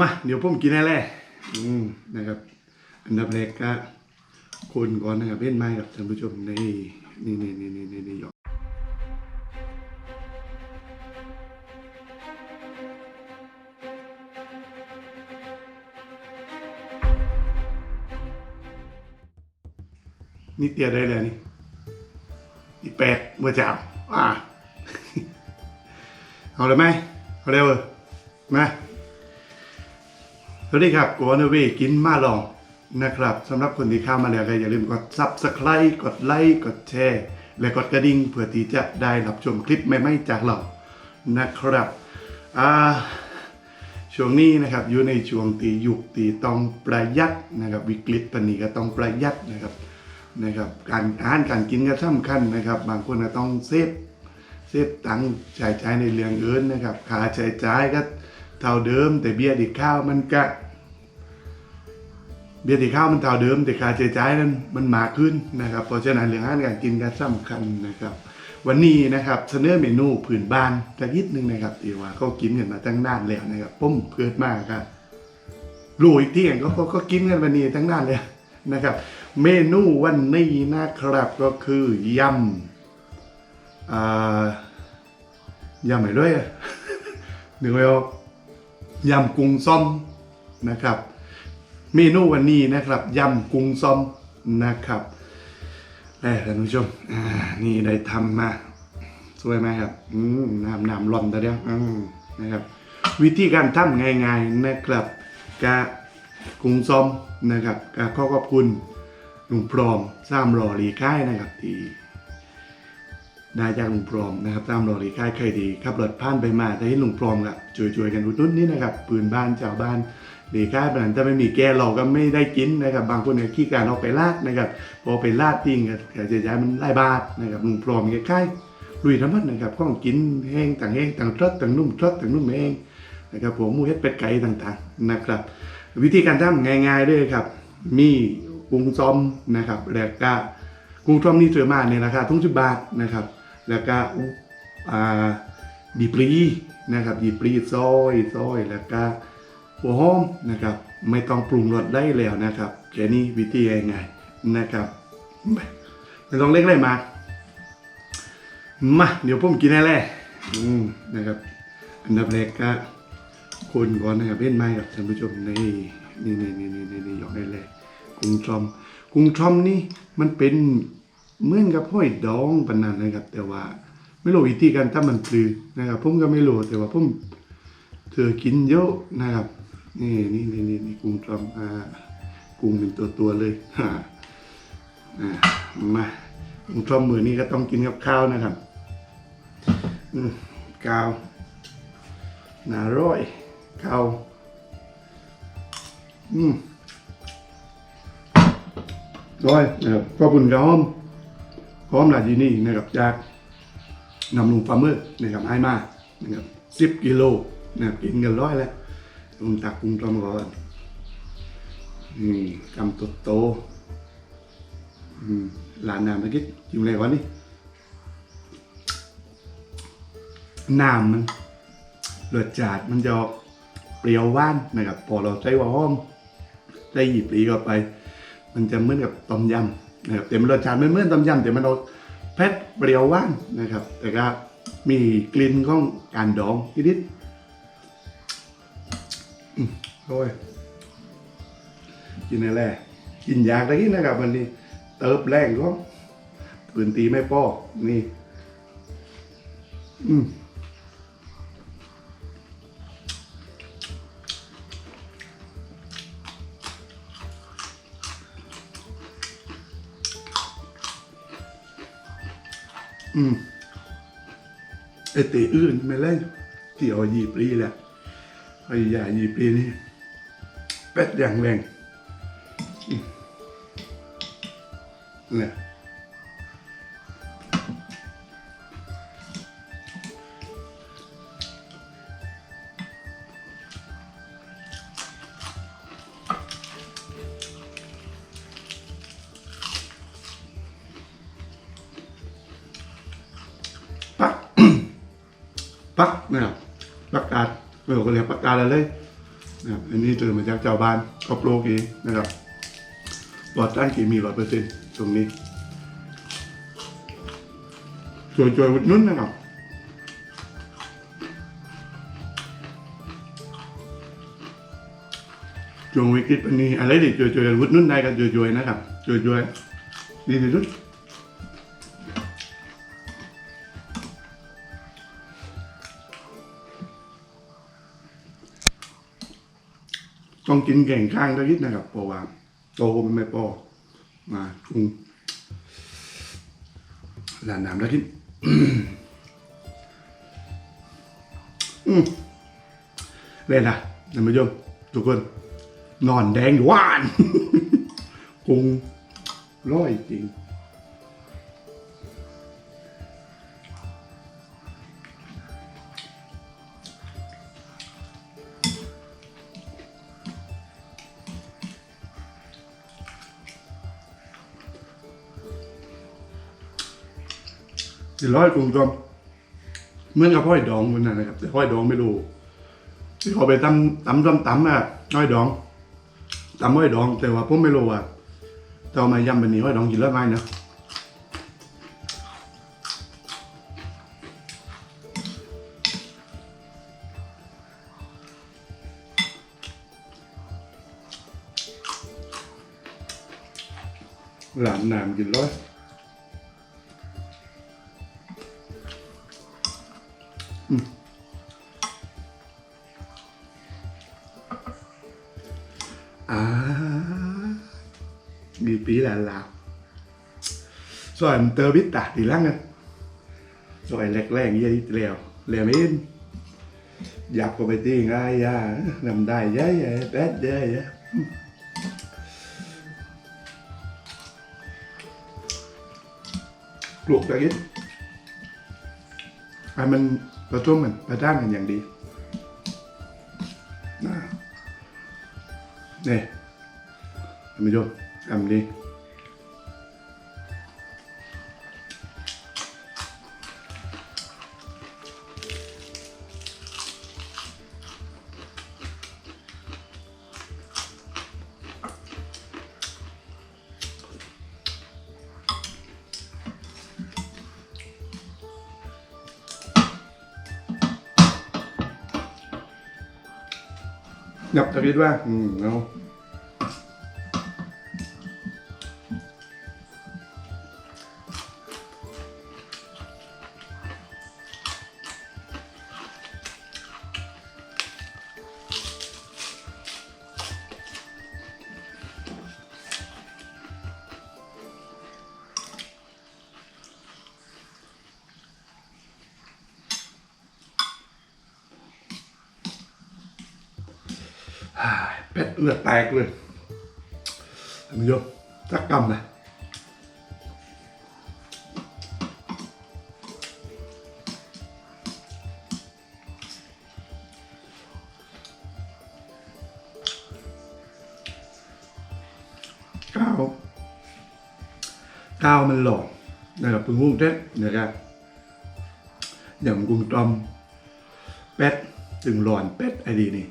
มาเดี๋ยวผมกินให้แล้อืมนะครับ อันดับแรกก็คนก่อนนะครับเล่นไม้กับท่านผู้ชมในนี่นี่นี่นี่นี่นี่หยอกนี่เตียได้เลยนี่อีแปดเมื่อเช้าอ่าเอาเลยไหมเอาเร็วเลยมา สวัสดีครับกวนเวกินมาลองนะครับสำหรับคนที่เข้ามาแล้วก็อย่าลืมกด Subscribe กดไลค์กดแชร์ และกดกระดิ่งเพื่อที่จะได้รับชมคลิปใหม่ๆจากเรานะครับช่วงนี้นะครับอยู่ในช่วงตียุคตีต้องประหยัดนะครับ วิกฤตปนีก็ต้องประหยัดนะครับนะครับการอาหารการกินก็สำคัญนะครับ บางคนก็ต้องเซฟเซฟตังค์ใช้จ่ายในเรื่องอื่นนะครับค่าใช้จ่ายก็ เท่าเดิม แต่เบี้ยดีข้าวมันก็เบี้ยดีข้าวมันเท่าเดิม แต่ค่าใช้จ่ายนั้นมันมากขึ้นนะครับ เพราะฉะนั้นเรื่องอาหารการกินก็สำคัญนะครับ วันนี้นะครับเสนอเมนูผืนบ้านจะนิดนึงนะครับที่ว่าเขากินกันมาตั้งนานแล้วนะครับผมเกิดมากครับรู้อีกที่กันก็ก็ก็กินกันวันนี้ตั้งนานเลยนะครับ เมนูวันนี้นะครับก็คือยำอ่ายำไหนด้วยอะนึกไม่ออก ยำกุ้งส้มนะครับ เมนูวันนี้นะครับยำกุ้งส้มนะครับแหมท่านผู้ชมนี่ได้ทำมาสวยไหมครับอืมน้ำน้ำร้อนแต่เดียวอืมนะครับ วิธีการทำง่ายๆนะครับกะกุ้งส้มนะครับกะขอขอบคุณลุงพร้อมสามรอหลีค่ายนะครับที่ ได้จากลุงพร้อมนะครับตามรอรีค่ายใครดีขับรถผ่านไปมาแต่ให้ลุงพร้อมกับช่วยๆกันอุดหนุนนี่นะครับปืนบ้านชาวบ้านรีค่ายแบบนั้นถ้าไม่มีแกเราก็ไม่ได้กินนะครับ บางคนเนี่ยขี้การเอาไปลาดนะครับพอไปลาดทิ้งก็จะย้ายมันไล่บาทนะครับลุงพร้อมแกค่ายลุยทั้งหมดนะครับข้องกินแห้งต่างแห้งต่างทอดต่างนุ่มทอดต่างนุ่มแห้งนะครับผมมูเฮ็ดเป็ดไก่ต่างๆนะครับ วิธีการทำง่ายๆด้วยครับ มีกุ้งซอมนะครับแล้วก็กุ้งซอมนี่ซื้อมาในราคาทุ่งสิบบาทนะครับ แล้วก็อ่าดีปรีนะครับดีปรีซอยซอยแล้วก็หัวหอมนะครับไม่ต้องปรุงรสได้แล้วนะครับแค่นี้วิธีง่ายๆนะครับไม่ต้องเล็กเลยมามาเดี๋ยวผมกินให้แล้อืมนะครับอันดับแรกก็คนก่อนนะครับเล่นไม้กับท่านผู้ชมในนี่นี่นี่นี่นี่นี่หยอกได้เลยกุ้งชอมกุ้งชอมนี่มันเป็น เหมือนกับห้อยดองปานนั้นนะครับ แต่ว่าไม่รู้วิธีการทำมันปลือนะครับผมก็ไม่รู้แต่ว่าผมเธอกินเยอะนะครับ นี่นี่นี่นี่นี่กุ้งชอมอ่ากุ้งเป็นตัวตัวเลยฮ่าอ่ามากุ้งชอมมือนี้ก็ต้องกินกับข้าวนะครับอืมกาวหนาร้อยกาวอืมร้อยนะครับขอบคุณครับ หอมหอมลายที่นี่นะครับจากนำลุงปลาเมื่อนะครับให้มานะครับสิบกิโลนะครับกินกันร้อยแล้วลุงตักปรุงตอมก่อนนี่กำโตโตหลานน้ำตะกี้อยู่ไหนวะนี่น้ำมันรสชาติมันจะเปรี้ยวหว่านนะครับพอเราใช้ว่าหอมใส่หยิบปลีเข้าไป มันจะเหมือนกับต้มยำ นะครับแต่มันรสชาติไม่เหมือนต้มยำแต่มันเราเผ็ดเปรี้ยวหว่านนะครับ แต่ก็มีกลิ่นของการดองนิดๆอืมโอ้ยกินอะไรกินยากตะกี้นะครับ วันนี้เติบแรงก็ปืนตีไม่พอนี่ อืม อืมไอตีอื่นไม่เล่นที่เอายีปรีแหละไอ้ยายีปรีนี่เป็ดอย่างแรงเนี่ย ปักนะครับปักกาดไม่รู้ก็เรียกปักกาดอะไรเลยนะครับอันนี้เจอมาจากเจ้าบ้านก็โปรกเองนะครับปลอดต้านเคมีร้อยเปอร์เซ็นต์ตรงนี้ช่วยช่วยอุดนุ่นนะครับช่วงวิกฤตอันนี้อะไรดิช่วยๆกันวุดนุ่นได้กันช่วยนะครับช่วยๆดีที่สุด ต้องกินแข่งข้างก็ยิดนะครับเพราะว่าโตมันไม่พอมาปรุงหลานน้ำแล้วกินอืมเล่นนะท่านผู้ชมทุกคน นอนแดงอยู่ว่านปรุงร้อยจริง สี่ร้อยกรุงจอมเหมื่อนกับห้อยดองคนนั้นนะครับ แต่ห้อยดองไม่รู้ที่เขาไปตำตำตำตำอะห้อยดองตำห้อยดอง แต่ว่าผมไม่รู้ว่าจะเอามายำแบบนี้ห้อยดองกินแล้วไหมนะหลานนามกินร้อย ซอยมันเตอร์บิตตาตีลังกันซอยแรกๆยี่ที่แล้วแล้วไม่นอยากก็ไปตีง่ายย่านำได้เยอะๆแป๊ดเยอะๆปลูกตะกิดให้มันประทุ่มกันประด้านกันอย่างดีนะนี่ท่านผู้ชมทำดี หยับตะกิ เป็ดเลือดแตกเลยท่านผู้ชมสักกำนะก้าวก้าวมันหลอดนะครับเป็นกุ้งเท็ดนะครับอย่างกุ้งตอมเป็ดถึงหลอนเป็ดไอดีนี่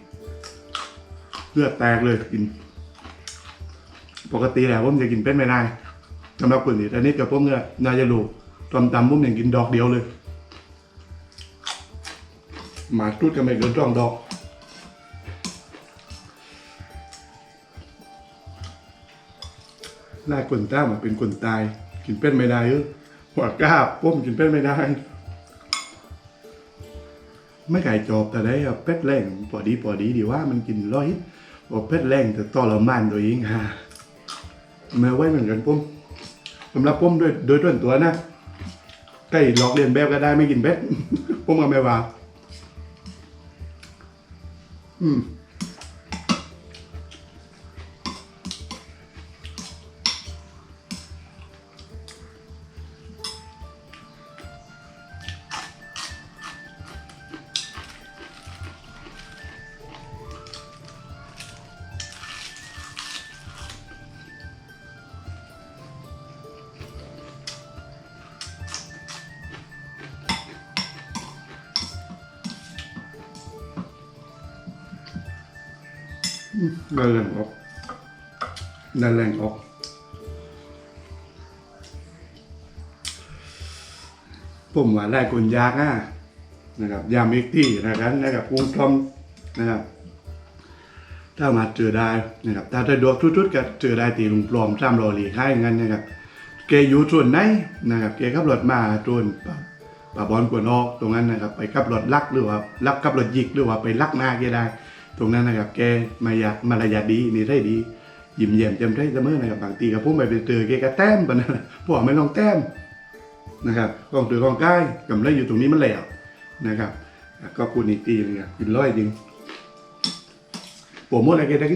เลือดแตกเลยกิน ปกติแล้วผมจะกินเป็ดไม่ได้สำหรับคนนี้แต่นี่กับผมเนี่ยน่าจะรู้ตอมตำผมยังกินดอกเดียวเลย หมาจุดกันไม่เกินสองดอกไล่คนต้ามาเป็นคนตาย กินเป็ดไม่ได้เออหัวกล้าผมกินเป็ดไม่ได้ ไม่ไก่จอบแต่ได้เอาเป็ดแรงพอดีพอดีดีว่ามันกินร้อย บอกเพชรแรงแต่ต่อเรมานตัวเองฮะมาไว้เหมือนกันปุ้มสำหรับปุ้มด้วยโดยส่วนตัวนะใกล้ลอกเลียนแบบก็ได้ไม่กินเป็ดผมกับแม่ว่าอืม ได้แรงออกได้แรงออกผมว่าได้คนยากอะนะครับ ยามอีกที่นะครับนะครับกรุงทอมนะครับ ถ้ามาเจอได้นะครับ ถ้าได้ดวกทุดๆก็เจอได้ตีลุงปลอมซ้ำรอหลีค่ายงั้นนะครับแกยู่ส่วนไหนนะครับแกขับรถมาจนป่าป่าบอลกวนออกตรงนั้นนะครับ ไปขับรถลักหรือว่าลักขับรถยิกหรือว่าไปลักหน้าแกได้ ตรงนั้นนะครับแกมายามารยาดีนี่ได้ดียิ้มแย้มจำได้เสมอนะครับบางทีกับพุ่มไปไปเจอแกก็แต้มปะนะพวกไม่ลองแต้มนะครับกองตือกองใกล้กำไรอยู่ตรงนี้มันแล้วนะครับ ก็พูดอีกทีนึงอะกินร้อยจริงปวดมดอะไรแกได้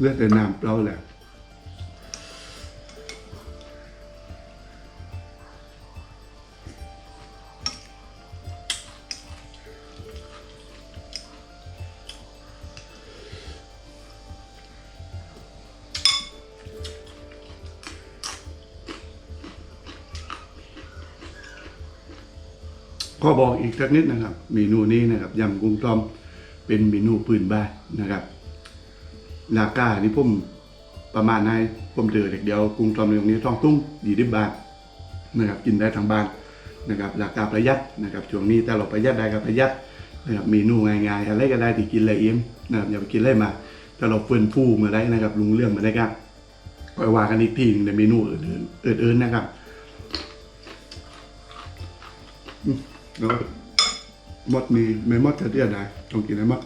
เลือดแต่น้ำเราแหละก็บอกอีกสักนิดนะครับเมนูนี้นะครับยำกุ้งต้อมเป็นเมนูพื้นบ้านนะครับ ราคานี่ผมประมาณไหนผมเจอเด็กเดียวกรุงตอมในตรงนี้ท้องตุ้งยี่สิบบาทนะครับกินได้ทั้งบ้านนะครับราคาประหยัดนะครับช่วงนี้ถ้าเราประหยัดได้ก็ประหยัดนะครับเมนูง่ายๆอะไรก็ได้ที่กินอะไรเอ็มนะครับอย่าไปกินอะไรมาถ้าเราเฟื่อนฟูมื่อไรนะครับลุงเรื่องมาได้ครับก็ว่ากันอีกทีหนึงในเมนูอื่นๆอื่นๆนะครับแล้วมดมีไม่มดจะเตี้ยได้ต้องกินอะไรมด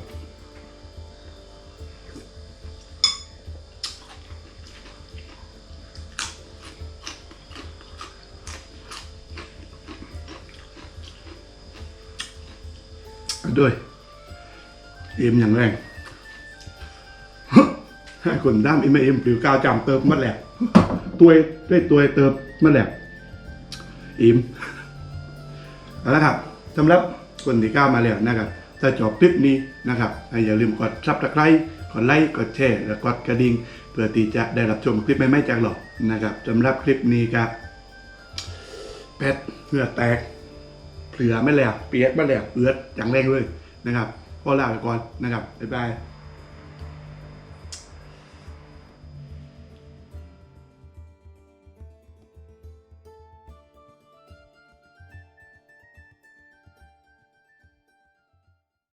ด้วยเอ็มอย่างแรงให้คนด้ามเอ็มเอ็มผิวกาวจำเติมมาแหลกตัวได้ตัวเติมมาแหลกอิ่มเอาละครับสำหรับคนที่ก้าวมาแล้วนะครับถ้าชอบคลิปนี้นะครับอย่าลืมกดซับสไครต์กดไลค์กดแชร์และกดกระดิ่งเพื่อที่จะได้รับชมคลิปใหม่ๆจากเรานะครับสำหรับคลิปนี้ครับแพทเหงื่อแตก เผื่อไม่แหลกเปียกไม่แหลกเอือดอย่างแรงเลยนะครับพอลาไปก่อนนะครับบ๊ายบาย